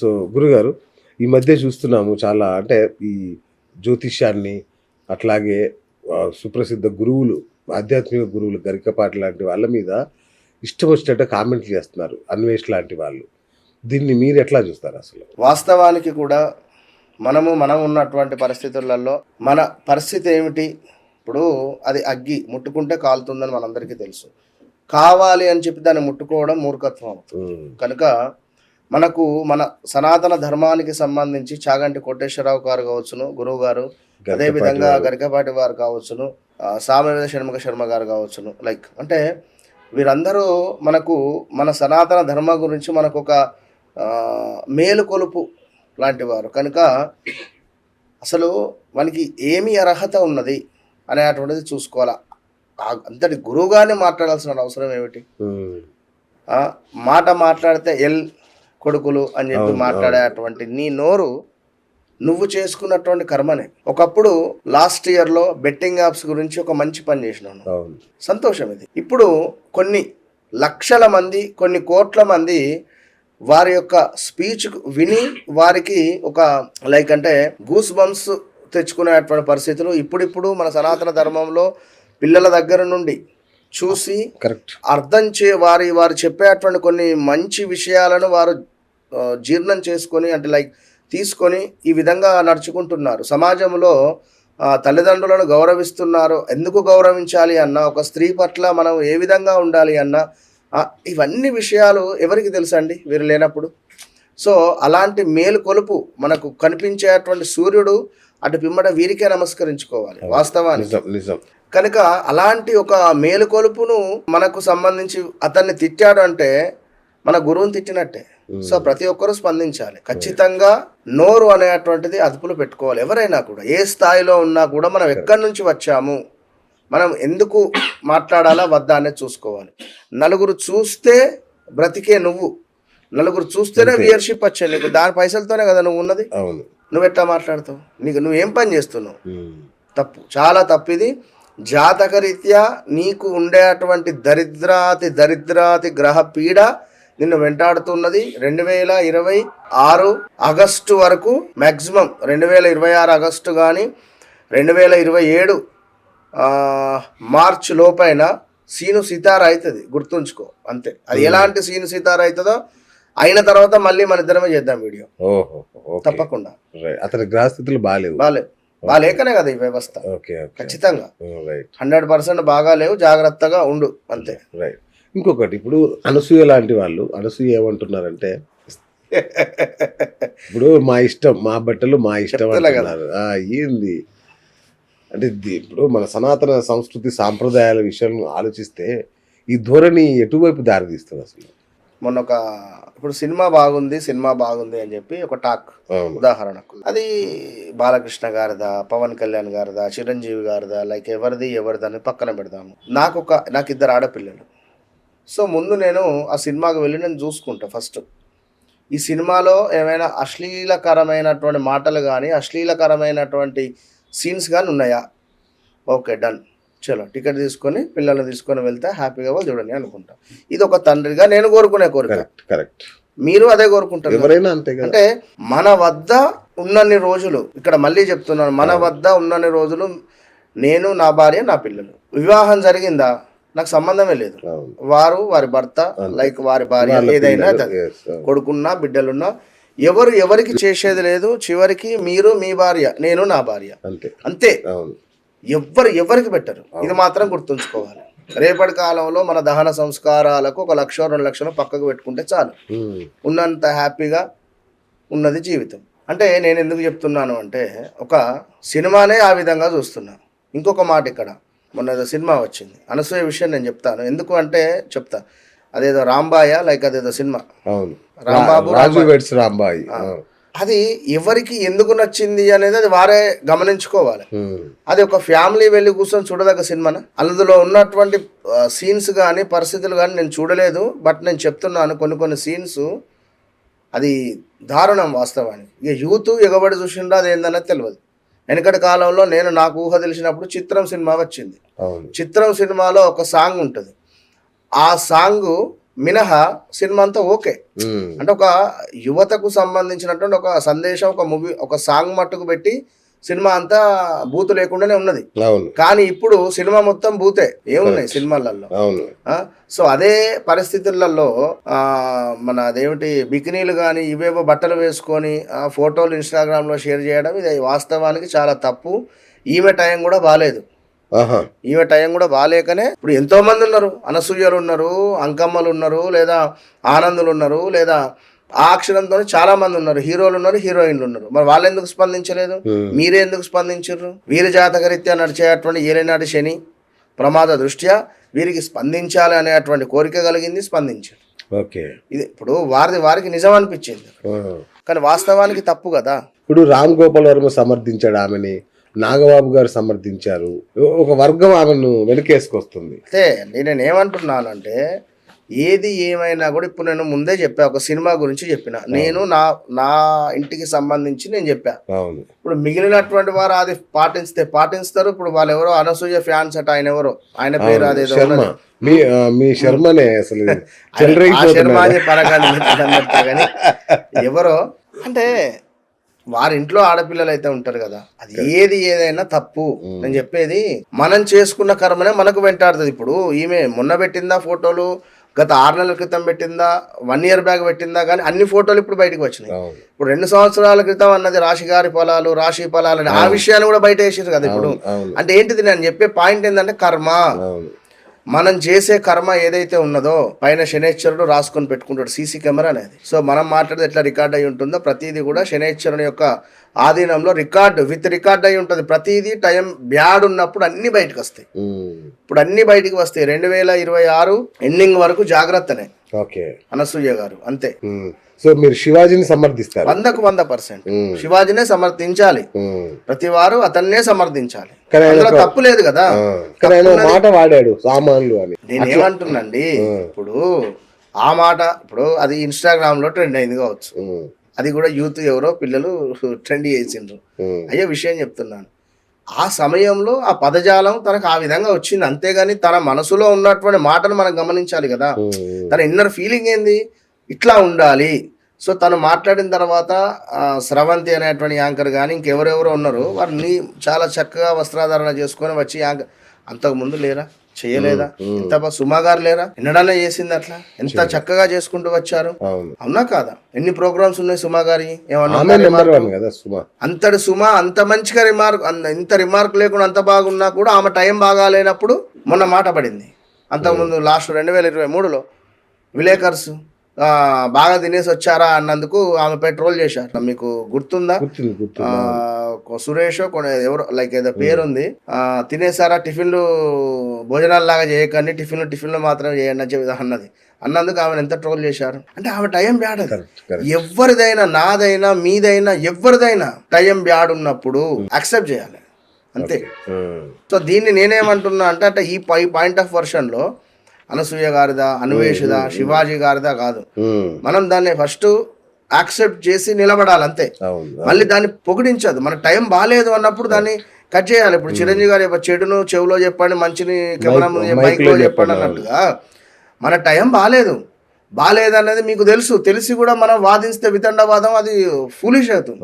So గురుగారు ఈ మధ్య చూస్తున్నాము చాలా అంటే ఈ జ్యోతిష్యాన్ని అట్లాగే సుప్రసిద్ధ గురువులు ఆధ్యాత్మిక గురువులు గరికపాటి లాంటి వాళ్ళ మీద ఇష్టం వచ్చినట్టు కామెంట్లు చేస్తున్నారు అన్వేష్ లాంటి వాళ్ళు. దీన్ని మీరు ఎట్లా చూస్తారు అసలు? వాస్తవానికి కూడా మనము మనం ఉన్నటువంటి పరిస్థితులలో మన పరిస్థితి ఏమిటి? ఇప్పుడు అది అగ్గి ముట్టుకుంటే కాలుతుందని మనందరికీ తెలుసు. కావాలి అని చెప్పి దాన్ని ముట్టుకోవడం మూర్ఖత్వం అవుతుంది. కనుక మనకు మన సనాతన ధర్మానికి సంబంధించి చాగంటి కోటేశ్వరరావు గారు కావచ్చును గురువు గారు. గరికపాటి అదే విధంగా వారు. గరికపాటి వారు కావచ్చును సామవేద షణ్ముఖ శర్మ గారు కావచ్చును. లైక్ అంటే వీరందరూ మనకు మన సనాతన ధర్మ గురించి మనకు ఒక మేలుకొలుపు లాంటి వారు. కనుక అసలు మనకి ఏమి అర్హత ఉన్నది అనేటువంటిది చూసుకోవాలా. అంతటి గురువుగానే మాట్లాడాల్సిన అవసరం ఏమిటి? మాట మాట్లాడితే ఎల్ కొడుకులు అని చెప్పి మాట్లాడేటువంటి నీ నోరు నువ్వు చేసుకున్నటువంటి కర్మనే. ఒకప్పుడు లాస్ట్ ఇయర్లో బెట్టింగ్ యాప్స్ గురించి ఒక మంచి పని చేసినాను సంతోషం ఇది. ఇప్పుడు కొన్ని లక్షల మంది కొన్ని కోట్ల మంది వారి యొక్క స్పీచ్ విని వారికి ఒక లైక్ అంటే గూస్ బంప్స్ తెచ్చుకునేటువంటి పరిస్థితులు ఇప్పుడిప్పుడు మన సనాతన ధర్మంలో పిల్లల దగ్గర నుండి చూసి కరెక్ట్. అర్థం చే వారి వారు చెప్పేటువంటి కొన్ని మంచి విషయాలను వారు జీర్ణం చేసుకొని అంటే లైక్ తీసుకొని ఈ విధంగా నడుచుకుంటున్నారు. సమాజంలో తల్లిదండ్రులను గౌరవిస్తున్నారు. ఎందుకు గౌరవించాలి అన్న ఒక స్త్రీ పట్ల మనం ఏ విధంగా ఉండాలి అన్న ఇవన్నీ విషయాలు ఎవరికి తెలుసండి? వీరు లేనప్పుడు. సో అలాంటి మేలు కొలుపు మనకు కనిపించేటువంటి సూర్యుడు అటు పిమ్మట వీరికే నమస్కరించుకోవాలి వాస్తవానికి. నిజం కనుక అలాంటి ఒక మేలుకొలుపును మనకు సంబంధించి అతన్ని తిట్టాడు అంటే మన గురువుని తిట్టినట్టే. సో ప్రతి ఒక్కరూ స్పందించాలి. ఖచ్చితంగా నోరు అనేటువంటిది అదుపులో పెట్టుకోవాలి. ఎవరైనా కూడా ఏ స్థాయిలో ఉన్నా కూడా మనం ఎక్కడి నుంచి వచ్చాము మనం ఎందుకు మాట్లాడాలా వద్దా అనేది చూసుకోవాలి. నలుగురు చూస్తే బ్రతికే నువ్వు. నలుగురు చూస్తేనే వ్యూయర్షిప్ వచ్చాయి నీకు దాని పైసలతోనే కదా నువ్వు ఉన్నది? నువ్వు ఎట్లా మాట్లాడుతావు? నీకు నువ్వు ఏం పని చేస్తున్నావు? తప్పు. చాలా తప్పిది. జాతకరీత్యా నీకు ఉండేటువంటి దరిద్రాతి దరిద్రాతి గ్రహ పీడ నిన్ను వెంటాడుతున్నది రెండు వేల ఇరవై ఆరు ఆగస్టు వరకు మ్యాక్సిమం రెండు వేల ఇరవై ఆరు ఆగస్టు కానీ రెండు వేల ఇరవై ఏడు మార్చ్ లోపైన సీను సితార అవుతుంది. గుర్తుంచుకో. అంతే. అది ఎలాంటి సీను సితార అవుతుందో అయిన తర్వాత మళ్ళీ మన ఇద్దరమే చేద్దాం వీడియో. తప్పకుండా. అతని గ్రహస్థితులు బాగాలేవు బాలే బాలేకనే కదా ఈ వ్యవస్థ. ఖచ్చితంగా. రైట్. హండ్రెడ్ పర్సెంట్ బాగా లేవు జాగ్రత్తగా ఉండు. అంతే. రైట్. ఇంకొకటి ఇప్పుడు అనసూయ లాంటి వాళ్ళు అనసూయ ఏమంటున్నారంటే ఇప్పుడు మా ఇష్టం మా బట్టలు మా ఇష్టం. అంటున్నారు. ఏంది? అంటే ఇప్పుడు మన సనాతన సంస్కృతి సాంప్రదాయాల విషయం ఆలోచిస్తే ఈ ధోరణి ఎటువైపు దారితీస్తుంది అసలు? మొన్న ఒక ఇప్పుడు సినిమా బాగుంది సినిమా బాగుంది అని చెప్పి ఒక టాక్ ఉదాహరణకు. అది బాలకృష్ణ గారిదా పవన్ కళ్యాణ్ గారిదా చిరంజీవి గారిదా లైక్ ఎవరిది ఎవరిది అని పక్కన పెడదాము. నాకు ఒక నాకు ఇద్దరు ఆడపిల్లలు. సో ముందు నేను ఆ సినిమాకి వెళ్ళి నేను చూసుకుంటా ఫస్ట్. ఈ సినిమాలో ఏమైనా అశ్లీలకరమైనటువంటి మాటలు కానీ అశ్లీలకరమైనటువంటి సీన్స్ కానీ ఉన్నాయా? Okay done. చలో టికెట్ తీసుకొని పిల్లల్ని తీసుకొని వెళ్తే హ్యాపీగా వాళ్ళు చూడండి అనుకుంటా. ఇది ఒక తండ్రిగా నేను కోరుకునే కోరిక. కరెక్ట్ మీరు అదే కోరుకుంటారు. ఎవరైనా అంతే అంటే మన వద్ద ఉన్నన్ని రోజులు ఇక్కడ మళ్ళీ చెప్తున్నాను మన వద్ద ఉన్నన్ని రోజులు నేను నా భార్య నా పిల్లలు. వివాహం జరిగిందా? నాకు సంబంధమే లేదు. వారు వారి భర్త లైక్ వారి భార్య ఏదైనా. కొడుకున్నా బిడ్డలున్నా ఎవరు ఎవరికి చేసేది లేదు చివరికి మీరు మీ భార్య నేను నా భార్య. అంతే. ఎవ్వరు ఎవరికి పెట్టరు. ఇది మాత్రం గుర్తుంచుకోవాలి. రేపటి కాలంలో మన దహన సంస్కారాలకు ఒక లక్ష రెండు లక్షలు పక్కకు పెట్టుకుంటే చాలు. ఉన్నంత హ్యాపీగా ఉన్నది జీవితం. అంటే నేను ఎందుకు చెప్తున్నాను అంటే ఒక సినిమానే ఆ విధంగా చూస్తున్నా. ఇంకొక మాట ఇక్కడ. మొన్న సినిమా వచ్చింది. అనసూయ విషయం నేను చెప్తాను. ఎందుకు అంటే చెప్తా. అదేదో రాంబాయ లైక్ అదేదో సినిమా. అవును. రాంబాబు, రాజు వెడ్స్ రాంబాయి. అది ఎవరికి ఎందుకు నచ్చింది అనేది అది వారే గమనించుకోవాలి. అది ఒక ఫ్యామిలీ వెళ్ళి కూర్చొని చూడదగ్గ సినిమానా? అందులో ఉన్నటువంటి సీన్స్ కానీ పరిస్థితులు కానీ నేను చూడలేదు. బట్ నేను చెప్తున్నాను కొన్ని కొన్ని సీన్స్. అది దారుణం వాస్తవానికి. ఇక యూత్ ఎగబడి చూసిండ్రా అది ఏందన్నది తెలియదు వెనకటి కాలంలో నేను నాకు ఊహ తెలిసినప్పుడు చిత్రం సినిమా వచ్చింది. చిత్రం సినిమాలో ఒక సాంగ్ ఉంటుంది. ఆ సాంగ్ మినహా సినిమా అంతా ఓకే. అంటే ఒక యువతకు సంబంధించినటువంటి ఒక సందేశం ఒక మూవీ ఒక సాంగ్ మట్టుకు పెట్టి సినిమా అంతా బూతు లేకుండానే ఉన్నది. కానీ ఇప్పుడు సినిమా మొత్తం బూతే ఏమున్నాయి సినిమాలలో సో అదే పరిస్థితులలో ఆ, మన అదేమిటి బికినీలు కానీ ఇవేవో బట్టలు వేసుకొని ఆ ఫోటోలు ఇన్స్టాగ్రామ్లో షేర్ చేయడం ఇది వాస్తవానికి చాలా తప్పు. ఈమె టైం కూడా బాగాలేదు ఈమె టైం కూడా బాగాలేకనే ఇప్పుడు ఎంతో మంది ఉన్నారు. అనసూయలు ఉన్నారు అంకమ్మలు ఉన్నారు లేదా ఆనందులు ఉన్నారు లేదా ఆ అక్షరంతో చాలా మంది ఉన్నారు. హీరోలు ఉన్నారు హీరోయిన్లు ఉన్నారు. మరి వాళ్ళు ఎందుకు స్పందించలేదు? మీరే ఎందుకు స్పందించారు వీరి జాతకరీత్యా నడిచేటువంటి ఏలినాటి శని ప్రమాద దృష్ట్యా వీరికి స్పందించాలి అనేటువంటి కోరిక కలిగింది స్పందించారు. ఓకే. ఇది ఇప్పుడు వారిది వారికి నిజం అనిపించింది. కానీ వాస్తవానికి తప్పు కదా. ఇప్పుడు రామ్ గోపాల్ వర్మ సమర్థించాడు ఆమెని నాగబాబు గారు సమర్థించారు. ఒక వర్గం ఆమెను వెనకేసుకొస్తుంది. అయితే నేను ఏమంటున్నానంటే ఏది ఏమైనా కూడా ఇప్పుడు నేను ముందే చెప్పా ఒక సినిమా గురించి చెప్పిన. నేను నా నా ఇంటికి సంబంధించి నేను చెప్పా. ఇప్పుడు మిగిలినటువంటి వారు అది పాటిస్తే పాటిస్తారు ఇప్పుడు వాళ్ళు ఎవరో అనసూయ ఫ్యాన్స్ అట ఆయన ఎవరో ఆయన పేరు ఉన్నది. మీ మీ శర్మనే అసలు. శర్మ కానీ ఎవరో అంటే వారి ఇంట్లో ఆడపిల్లలు అయితే ఉంటారు కదా అది ఏది ఏదైనా తప్పు. నేను చెప్పేది మనం చేసుకున్న కర్మనే మనకు వెంటాడుతుంది. ఇప్పుడు ఈమె మొన్న పెట్టిందా ఫోటోలు గత ఆరు నెలల క్రితం పెట్టిందా వన్ ఇయర్ బ్యాక్ పెట్టిందా కానీ అన్ని ఫోటోలు ఇప్పుడు బయటకు వచ్చినాయి. ఇప్పుడు రెండు సంవత్సరాల క్రితం అన్నది రాశి గారి పొలాలు రాశి పొలాలు అని ఆ విషయాన్ని కూడా బయట వేసారు కదా ఇప్పుడు. అంటే ఏంటిది నేను చెప్పే పాయింట్ ఏంటంటే కర్మ. మనం చేసే కర్మ ఏదైతే ఉన్నదో పైన శనేశ్వరుడు రాసుకొని పెట్టుకుంటాడు సీసీ కెమెరా అనేది. సో మనం మాట్లాడేది ఎట్లా రికార్డ్ అయి ఉంటుందో ప్రతిదీ కూడా శనేశ్వరుని యొక్క ఆధీనంలో రికార్డ్ విత్ రికార్డ్ అయి ఉంటుంది. ప్రతిదీ టైం బ్యాడ్ ఉన్నప్పుడు అన్ని బయటకు వస్తాయి. ఇప్పుడు అన్ని బయటికి వస్తాయి. రెండు వేల ఇరవై ఆరు ఎండింగ్ వరకు జాగ్రత్తనే. ఓకే. అనసూయ గారు అంతే. సో మీరు శివాజీని సమర్థిస్తారు? వందకు వంద పర్సెంట్. శివాజీనే సమర్థించాలి. ప్రతి వారు అతన్నే సమర్థించాలి. తప్పు లేదు కదా. మాట వాడాడు సామాన్లు అని. నేనేమంటున్నాండి ఇప్పుడు ఆ మాట ఇప్పుడు అది ఇన్స్టాగ్రామ్లో ట్రెండ్ అయింది కావచ్చు. అది కూడా యూత్ ఎవరో పిల్లలు ట్రెండ్ చేసిండ్రు. అయ్యే విషయం చెప్తున్నాను. ఆ సమయంలో ఆ పదజాలం తనకు ఆ విధంగా వచ్చింది. అంతేగాని తన మనసులో ఉన్నటువంటి మాటను మనం గమనించాలి కదా. తన ఇన్నర్ ఫీలింగ్ ఏంది? ఇట్లా ఉండాలి. సో తను మాట్లాడిన తర్వాత స్రవంతి అనేటువంటి యాంకర్ కానీ ఇంకెవరెవరో ఉన్నారు. వారిని చాలా చక్కగా వస్త్రాధారణ చేసుకొని వచ్చి యాంకర్ అంతకు ముందు లేరా? చేయలేదా? ఎంత బా- సుమా గారు లేరా? ఎన్నడన్నా చేసింది అట్లా? ఎంత చక్కగా చేసుకుంటూ వచ్చారు? అవును. కాదా? ఎన్ని ప్రోగ్రామ్స్ ఉన్నాయి సుమా గారి? ఏమన్నా అంతటి సుమ అంత మంచిగా రిమార్క్ అంత- ఇంత రిమార్క్ లేకుండా అంత బాగున్నా కూడా ఆమె టైం బాగాలేనప్పుడు మొన్న మాట పడింది. అంతకుముందు లాస్ట్ రెండు వేల ఇరవై మూడులో విలేకర్స్ బాగా తినేసి వచ్చారా అన్నందుకు ఆమె పెట్రోల్ చేశారు. మీకు గుర్తుందా? సురేష్ కొన్ని ఎవరో లైక్ ఏదో పేరుంది. తినేసారా టిఫిన్లు భోజనాలు లాగా చేయకండి టిఫిన్లు టిఫిన్లు మాత్రమే చేయండి అని చెప్పి అన్నది. అన్నందుకు ఆమెను ఎంత ట్రోల్ చేశారు? అంటే ఆమె టైం బ్యాడ్ ఎవరిదైనా నాదైనా మీదైనా ఎవరిదైనా టైం బ్యాడ్ ఉన్నప్పుడు యాక్సెప్ట్ చేయాలి. అంతే. సో దీన్ని నేనేమంటున్నా అంటే అంటే ఈ పై పాయింట్ ఆఫ్ వర్షన్లో అనసూయ గారిదా అన్వేషిదా శివాజీ గారిదా కాదు. మనం దాన్ని ఫస్ట్ యాక్సెప్ట్ చేసి నిలబడాలి అంతే. మళ్ళీ దాన్ని పొగిడించదు. మన టైం బాగాలేదు అన్నప్పుడు దాన్ని కట్ చేయాలి. ఇప్పుడు చిరంజీవి గారు చెడును చెవులో చెప్పండి మంచిని కెమెరా మైక్లో మైక్లో చెప్పండి అన్నట్టుగా. మన టైం బాగాలేదు బాగాలేదు అనేది మీకు తెలుసు. తెలిసి కూడా మనం వాదిస్తే వితండవాదం అది ఫూలిష్ అవుతుంది.